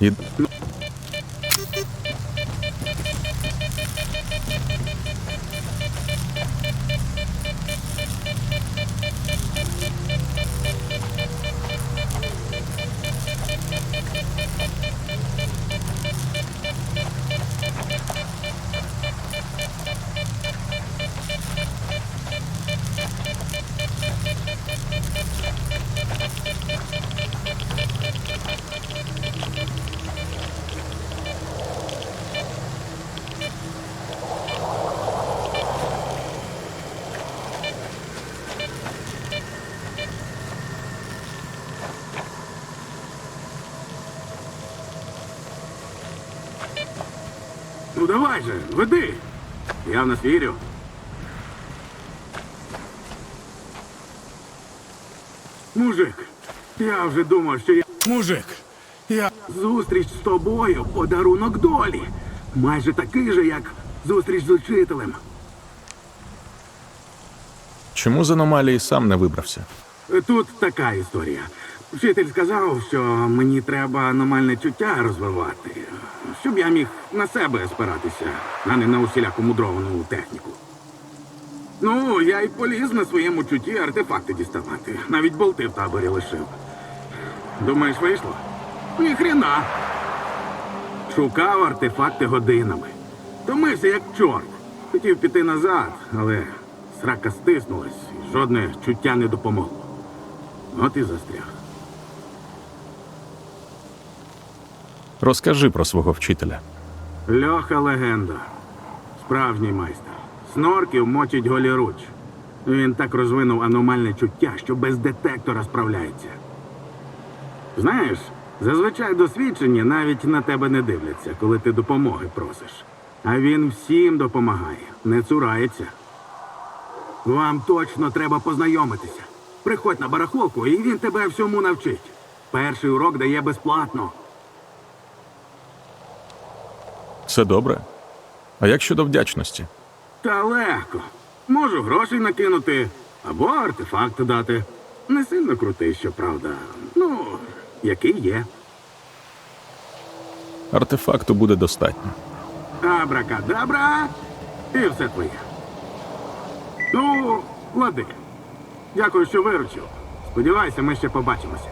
І... Ну давай же, веди. Я в нас вірю. Мужик, я вже думав, що я Мужик, я. зустріч з тобою подарунок долі. Майже такий же, як зустріч з учителем. Чому з аномалії сам не вибрався? Тут така історія. Вчитель сказав, що мені треба аномальне чуття розвивати, щоб я міг на себе спиратися, а не на усіляку мудровану техніку. Ну, я й поліз на своєму чутті артефакти діставати. Навіть болти в таборі лишив. Думаєш, вийшло? Ніхрена. Шукав артефакти годинами. Томився як чорт. Хотів піти назад, але срака стиснулась, і жодне чуття не допомогло. От і застряг. Розкажи про свого вчителя. Льоха легенда. Справжній майстер. Снорків мочить голіруч. Він так розвинув аномальне чуття, що без детектора справляється. Знаєш, зазвичай досвідчені навіть на тебе не дивляться, коли ти допомоги просиш. А він всім допомагає, не цурається. Вам точно треба познайомитися. Приходь на барахолку, і він тебе всьому навчить. Перший урок дає безплатно. Це добре. А як щодо вдячності? Та легко. Можу грошей накинути або артефакт дати. Не сильно крутий, щоправда. Ну, який є. Артефакту буде достатньо. Абракадабра, і все твоє. Ну, лади. Дякую, що виручив. Сподіваюся, ми ще побачимося.